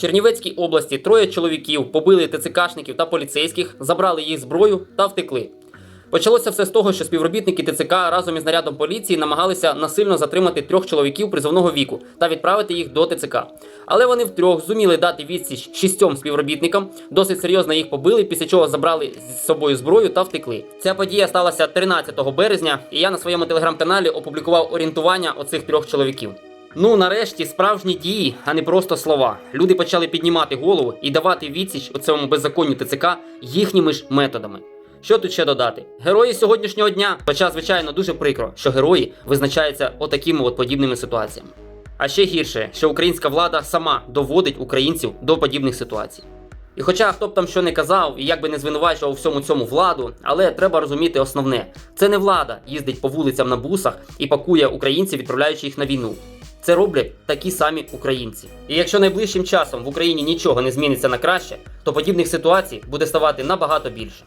Чернівецькій області троє чоловіків побили ТЦКшників та поліцейських, забрали їх зброю та втекли. Почалося все з того, що співробітники ТЦК разом із нарядом поліції намагалися насильно затримати трьох чоловіків призовного віку та відправити їх до ТЦК. Але вони втрьох зуміли дати відсіч шістьом співробітникам, досить серйозно їх побили, після чого забрали з собою зброю та втекли. Ця подія сталася 13 березня, і я на своєму телеграм-каналі опублікував орієнтування оцих трьох чоловіків. Ну, нарешті, справжні дії, а не просто слова. Люди почали піднімати голову і давати відсіч у цьому беззаконню ТЦК їхніми ж методами. Що тут ще додати? Герої сьогоднішнього дня, хоча, звичайно, дуже прикро, що герої визначаються отакими от подібними ситуаціями. А ще гірше, що українська влада сама доводить українців до подібних ситуацій. І хоча хто б там що не казав, і як би не звинувачував у всьому цьому владу, але треба розуміти основне: це не влада їздить по вулицям на бусах і пакує українців, відправляючи їх на війну. Це роблять такі самі українці. І якщо найближчим часом в Україні нічого не зміниться на краще, то подібних ситуацій буде ставати набагато більше.